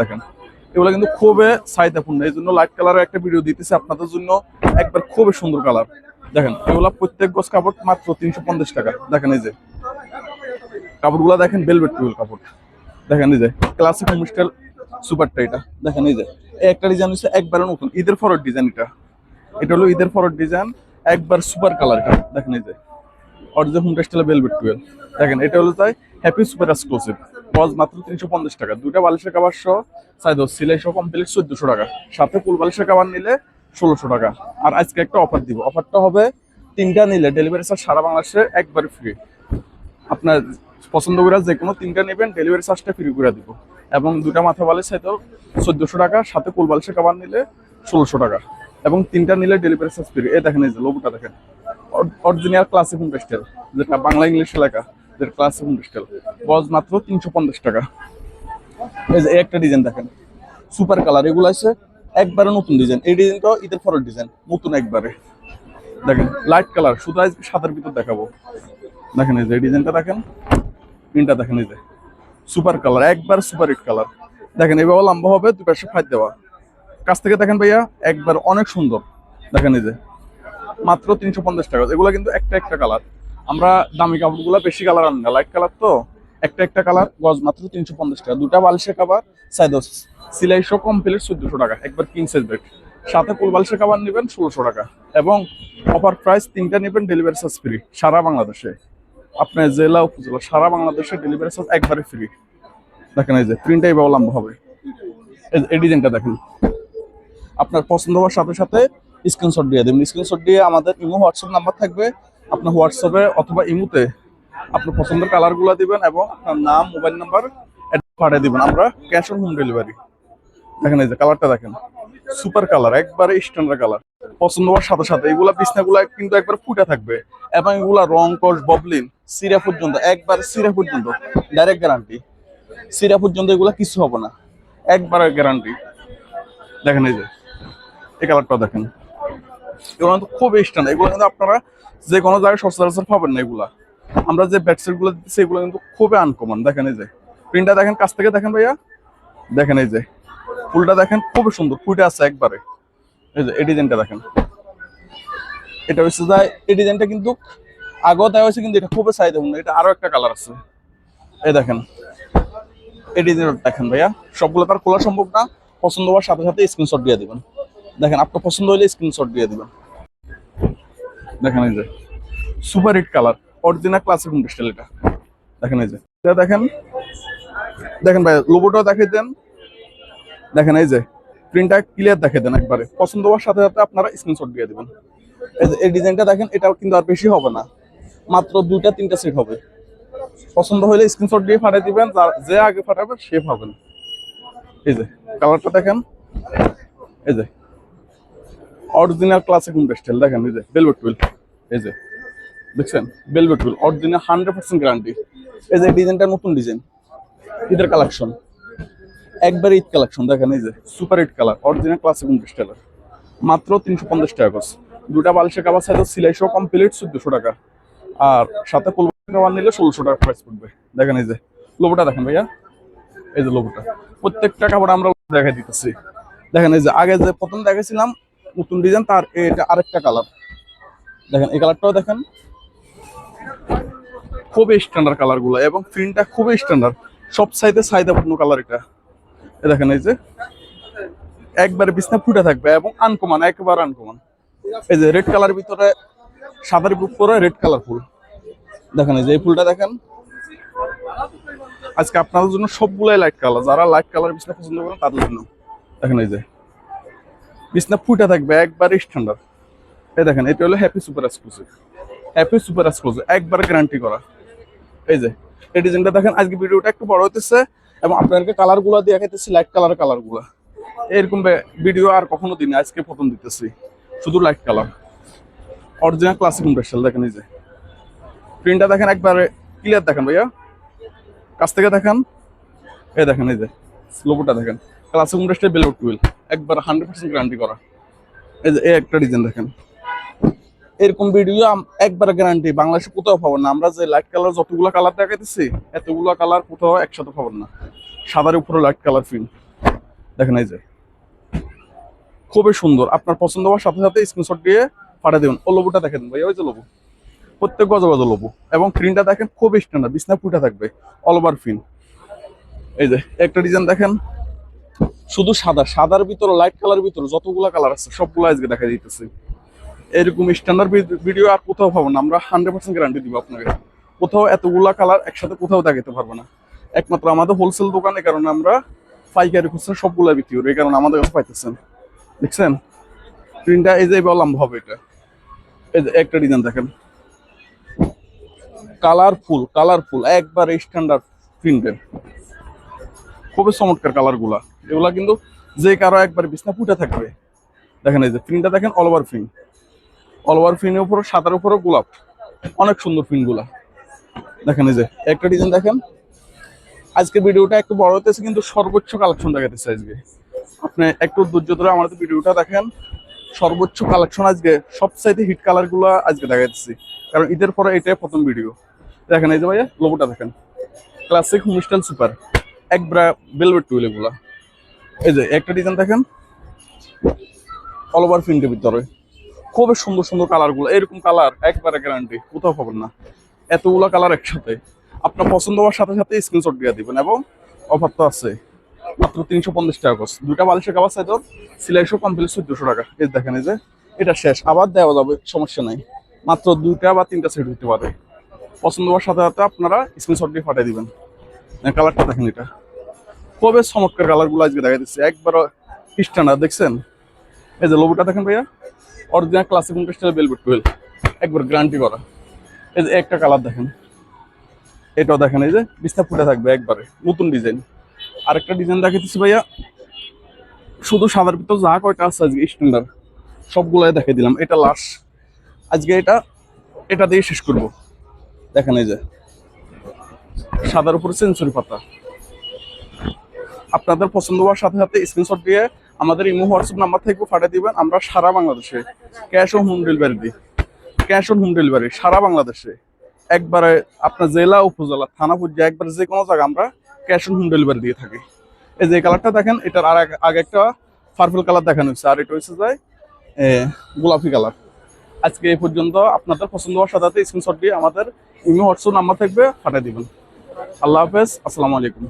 দেখেন। এগুলো কিন্তু খুবই চাহিদাপূর্ণ এই জন্য লাইট কালারের একটা ভিডিও দিতেছে আপনাদের জন্য। একবার খুবই সুন্দর কালার দেখেন, এগুলা প্রত্যেক গজ কাপড় মাত্র তিনশো পঞ্চাশ টাকা। দেখেন এই যে। কাপড়গুলো দেখেন বেলভেট টুয়েল কাপড়। দেখেন এই যে ক্লাসিক হোম স্টাইল সুপারটা এটা। দেখেন এই যে একটা ডিজাইন হচ্ছে একবারে নতুন। ঈদের ফরওয়ার্ড ডিজাইন এটা। এটা হলো ঈদের ফরওয়ার্ড ডিজাইন একবার সুপার কালার এটা। দেখেন এই যে অরিজিনাল হোম স্টাইল বেলভেট টুয়েল দেখেন, এটা হলো তাই হ্যাপি সুপার এক্সক্লুসিভ কজ মাত্র তিনশো পঞ্চাশ টাকা। দুটা বালিশের কাবার সহ সাইজ সিলাই সহ কমপ্লিট চোদ্দশো টাকা। সাথে ফুল বালিশের কাবার নিলে ষোলোশো টাকা। আর আজকে একটা অফার দিব। অফারটা হবে, তিনটা নিলে ডেলিভারি চার্জ সারা বাংলাদেশে একবারে ফ্রি আপনার পছন্দ করে যে কোনো তিনটা নেবেন ডেলিভারি চার্জটা ফ্রি করে দিব। এবং দুটা মাথা বালিশ সাইতেও চোদ্দশো টাকা। সাথে কুল বালিশের কাবার নিলে ষোলোশো টাকা। এবং তিনটা নিলে ডেলিভারি চার্জ ফ্রি এই দেখেন এই যে লোগোটা দেখেন। অরিজিনাল ক্লাসিক হোম স্টাইল যেটা বাংলা ইংলিশ লেখা। ক্লাসিক হোম স্টাইল বজ মাত্র তিনশো পঞ্চাশ টাকা। এই যে একটা ডিজাইন দেখেন। সুপার কালার এগুলো আছে একবারে নতুন ডিজাইন এই ডিজাইনটাও ঈদের ফরের ডিজাইন নতুন একবারে। দেখেন লাইট কালার শুধু আজ সাদার ভিতর দেখাবো। দেখেন এই যে ডিজাইনটা দেখেন। প্রিন্টটা দেখেন এই যে। সুপার কালার একবার সুপার হিট কালার দেখেন, এইভাবে লম্বা হবে, দুই পাশে ফাইট দেওয়া। কাছ থেকে দেখেন ভাইয়া, একবার অনেক সুন্দর। দেখেন এই যে, মাত্র তিনশো পঞ্চাশ টাকা। এগুলো কিন্তু একটা একটা কালার আমরা দামি কাপড়গুলো বেশি কালার আনি না। লাইট কালার তো, একটা একটা কালার গজ মাত্র তিনশো পঞ্চাশ টাকা। দুটা বালিশের কাবার সাইদস সিলাই শো কমপ্লিট চোদ্দশো টাকা। একবার কিং সাইজ বেড সাথে ফুল বালিশের কাবার নেবেন ষোলোশো টাকা। এবং অফার প্রাইস তিনটা নেবেন ডেলিভারি চার্জ ফ্রি সারা বাংলাদেশে। আপনার জেলা, উপজেলা, সারা বাংলাদেশে ডেলিভারি চার্জ একবারে ফ্রি দেখেন এই যে প্রিন্টটা এইভাবে লম্বা হবে। এই ডিজাইনটা দেখেন। আপনার পছন্দ হওয়ার সাথে সাথে স্ক্রিনশট দিয়ে দেবেন। স্ক্রিনশট দিয়ে আমাদের ইমো হোয়াটসঅ্যাপ নাম্বার থাকবে। আপনার হোয়াটসঅ্যাপে অথবা ইমুতে আপনার পছন্দের কালারগুলো দিবেন এবং আপনার নাম, মোবাইল নাম্বার পাঠিয়ে দিবেন। আমরা ক্যাশ অন হোম ডেলিভারি দেখেন এই যে কালারটা দেখেন। সুপার কালার একবারে স্ট্যান্ডার্ড কালার পছন্দ হওয়ার সাথে সাথে এগুলা বিছনাগুলা কিন্তু একবার ফুটে থাকবে এবং এগুলা রং কস ববলিন, সিরা পর্যন্ত, একবার সিরা পর্যন্ত ডাইরেক্ট গ্যারান্টি সিরা পর্যন্ত এগুলা কিছু হবে না। একবার গ্যারান্টি দেখেন এই যে, এই কালারটা দেখেন। এগুলো কিন্তু খুব স্ট্যান্ডার্ড এগুলো কিন্তু আপনারা যে কোনো জায়গায় সচরাচর পাবেন না এগুলা। আমরা যে বেডশিটগুলো দিচ্ছি এগুলো কিন্তু খুবই আনকমন দেখেন এই যে। প্রিন্টটা দেখেন, কাছ থেকে দেখেন ভাইয়া? দেখেন এই যে। ফুলটা দেখেন, খুবই সুন্দর, ফুটে আছে একবারে। এই যে, এই ডিজাইনটা দেখেন। এটা হচ্ছে যে, এই ডিজাইনটা কিন্তু আগেও দেওয়া হয়েছে, কিন্তু এটা খুবই চাহিদা এটা আরও একটা কালার আছে। এই দেখেন। এই দেখেন ভাইয়া। সবগুলো তার খোলা সম্ভব না। পছন্দ হওয়ার সাথে সাথে স্ক্রিনশট দিয়ে দিবেন। দেখেন, আপনার পছন্দ হলে স্ক্রিনশট দিয়ে দিবেন। দেখেন এই যে super hit colour original classic home style এটা। দেখেন এই যে, এটা দেখেন দেখেন ভাই লোগোটাও দেখাই দেন। দেখেন এই যে প্রিন্টটা ক্লিয়ার দেখে দেন একবারে। পছন্দ হওয়ার সাথে সাথে আপনারা স্ক্রিনশট দিয়ে দিবেন। এই যে, এই ডিজাইনটা দেখেন, এটাও কিন্তু আর বেশি হবে না। মাত্র দুইটা, তিনটা সেট হবে। পছন্দ হলে স্ক্রিনশট দিয়ে পাঠিয়ে দিবেন, যে আগে পাঠাবে সে পাবেন। এই যে কালারটা দেখেন। এই যে অরিজিনাল ক্লাসিক ইন্ডাস্ট্রিয়াল দেখেন, এই যে বেলভেট টুয়েল এই যে, দেখছেন? Velvet twill original hundred percent guarantee এই যে ডিজাইনটা নতুন ডিজাইন ঈদের কালেকশন একবার ঈদ কালেকশন দেখেন, এই যে super hit colour original classic industrial মাত্র তিনশো পঞ্চাশ টাকা কস দুটা বালিশের কাবার সাইজ সিলাই সহ কমপ্লিট চোদ্দশো টাকা। আর সাথে ফুল কাবার নিলে ষোলোশো টাকা প্রাইস পড়বে। দেখেন, এই যে লোবোটা দেখেন ভাইয়া। এই যে লোবোটা প্রত্যেকটা কাপড় আমরা দেখাই দিতেছি। দেখেন, এই যে, আগে যে প্রথম দেখেছিলাম নতুন ডিজাইন, তার এটা আরেকটা কালার দেখেন, এই কালারটাও দেখেন। খুবই স্ট্যান্ডার্ড কালারগুলো এবং প্রিন্টটা খুবই স্ট্যান্ডার্ড সব সাইডে চাহিদাপূর্ণ কালার এটা। এই দেখেন এই যে, একবারে বিছনা ফুটে থাকবে এবং আনকমান একবার আনকমান এই যে রেড কালার ভিতরে সাদার উপরে রেড কালার ফুল। দেখেন এই যে, এই ফুলটা দেখেন। আজকে আপনাদের জন্য সবগুলাই লাইট কালার যারা লাইট কালার বিছনা পছন্দ করেন তাদের জন্য। দেখেন এই যে বিছনা ফুটে থাকবে, একবার স্ট্যান্ডার্ড এই দেখেন, এটা হলো happy super exclusive happy super exclusive একবার গ্যারান্টি করা। এই যে, এই ডিজাইনটা দেখেন, আজকে ভিডিওটা একটু বড় হতেছে এবং আপনাদেরকে কালারগুলা দিয়ে দেখাইতেছি লাইট কালার কালারগুলা এরকম ভিডিও আর কখনো দিন আজকে প্রথম দিতেছি। শুধু light colour original classic industrial দেখেন এই যে। প্রিন্টটা দেখেন, একবারে ক্লিয়ার দেখেন ভাইয়া। কাছ থেকে দেখেন। এই দেখেন, এই যে লোগোটা দেখেন। ক্লাসিক ইন্ডাস্ট্রিয়াল বেলভেট টুয়েল একবার হান্ড্রেড পার্সেন্ট গ্যারান্টি করা। এই যে একটা ডিজাইন দেখেন। এরকম ভিডিও একবার গ্যারান্টি বাংলাদেশে কোথাও পাবেন না। আমরা যে লাইট কালার যতগুলো কালার দেখাইতেছি, এতগুলো কালার কোথাও একসাথে পাবেন না। সাদার উপরে লাইট কালার প্রিন্ট দেখেন এই যে। খুবই সুন্দর। আপনার পছন্দ হওয়ার সাথে সাথে স্ক্রিনশট দিয়ে পাঠিয়ে দেবেন। ও লোবুটা দেখেন ভাই, ওই যে লোবু প্রত্যেক গজ গজ লোবু এবং প্রিন্টটা দেখেন খুবই স্ট্যান্ডার্ড বিছনা ফুটে থাকবে। অল ওভার ফিন এই যে, একটা ডিজাইন দেখেন। শুধু সাদা, সাদার ভিতরে লাইট কালার ভিতরে যতগুলা কালার আছে, সবগুলো আজকে দেখা দিতেছি এরকম স্ট্যান্ডার্ড ভিডিও আর কোথাও পাবো না, আমরা হান্ড্রেড পার্সেন্ট গ্যারান্টি দিব আপনাকে। কোথাও এতগুলা কালার একসাথে কোথাও দেখাতে পারব না। একমাত্র আমাদের হোলসেল দোকানে কারণে আমরা পাইকারি খুঁজছেন সবগুলা বিক্রি করি, এই কারণে আমাদের কাছে পাইতেছেন। দেখছেন? প্রিন্টটা এই যে এবার লম্বা হবে এটা। এই যে একটা ডিজাইন দেখেন। কালারফুল কালারফুল একবার স্ট্যান্ডার্ড প্রিন্টের খুবই চমৎকার কালারগুলা এগুলা কিন্তু যে কারও একবার বিছনা ফুটে থাকবে। দেখেন এই যে প্রিন্টটা দেখেন all over print all over প্রিন্টের উপর সাদার উপরে গোলাপ। অনেক সুন্দর প্রিন্টগুলা দেখেন এই যে, একটা ডিজাইন দেখেন। আজকে ভিডিওটা একটু বড় হতেছে কিন্তু সর্বোচ্চ কালেকশন দেখাতেছে আজকে। আপনি একটু ধৈর্য ধরে আমাদের ভিডিওটা দেখেন। সর্বোচ্চ কালেকশন আজকে, সবচাইতে হিট কালারগুলো আজকে দেখাচ্ছি কারণ ঈদের পরে এটাই প্রথম ভিডিও দেখেন এই যে ভাইয়া লোগোটা দেখেন। ক্লাসিক হোমস্টাইল সুপার এক ব্রা বেলভেট টুইল এগুলা। এই যে, একটা ডিজাইন দেখেন। অল ওভার প্রিন্টের ভিতরে। খুবই সুন্দর সুন্দর কালারগুলো। এরকম কালার একবারে গ্যারান্টি কোথাও পাবেন না। এতগুলো কালার একসাথে। আপনার পছন্দ হওয়ার সাথে সাথে স্ক্রিনশট দিয়ে দিবেন এবং অফার তো আছে। মাত্র তিনশো পঞ্চাশ টাকা কস দুটা বালিশের কাবার চাই তোর। সিলাইশো কমপ্লিট চোদ্দশো টাকা। এই দেখেন, এই যে, এটা শেষ। আবার দেওয়া যাবে, সমস্যা নাই। মাত্র দুইটা বা তিনটা সেট হতে পারে। পছন্দ হওয়ার সাথে সাথে আপনারা স্ক্রিনশট দিয়ে পাঠিয়ে দিবেন। কালারটা দেখেন এটা। খুবই চমৎকার কালারগুলো আজকে দেখা দিচ্ছে? একবার স্ট্যান্ডার্ড দেখছেন? এই যে লোবোটা দেখেন ভাইয়া original classic industrial velvet twill একবার গ্যারান্টি করা। এই যে একটা কালার দেখেন। এটাও দেখেন, এই যে বিস্তার ফুটে থাকবে একবারে, নতুন ডিজাইন আরেকটা ডিজাইন দেখাইতেছি ভাইয়া। শুধু সাদার ভিতর যা কয়টা আছে আজকে স্ট্যান্ডার্ড সবগুলাই দেখে দিলাম। এটা লাস্ট আজকে এটা এটা দিয়ে শেষ করব। দেখেন এই যে, সাদার উপরে সেঞ্চুরি পাতা। আপনাদের পছন্দ হওয়ার সাথে সাথে স্ক্রিনশট দিয়ে আমাদের ইমো, হোয়াটসঅ্যাপ নাম্বার থেকে পাঠিয়ে দিবেন। আমরা সারা বাংলাদেশে ক্যাশ অন হোম ডেলিভারি দিই। ক্যাশ অন হোম ডেলিভারি সারা বাংলাদেশে। একবারে আপনার জেলা, উপজেলা, থানা পর্যায়ে একবারে যে কোনো জায়গায় আমরা ক্যাশ অন হোম ডেলিভারি দিয়ে থাকি। এই যে কালারটা দেখেন, এটার আর আগে- একটা পার্পল কালার দেখানো হচ্ছে আর এটা হচ্ছে যায় গোলাপি কালার আজকে এই পর্যন্ত আপনাদের পছন্দ হওয়ার সাথে সাথে স্ক্রিনশট দিয়ে আমাদের ইমো, হোয়াটসঅ্যাপ নাম্বার থাকবে, পাঠিয়ে দিবেন। আল্লাহ হাফেজ, আসসালামু আলাইকুম।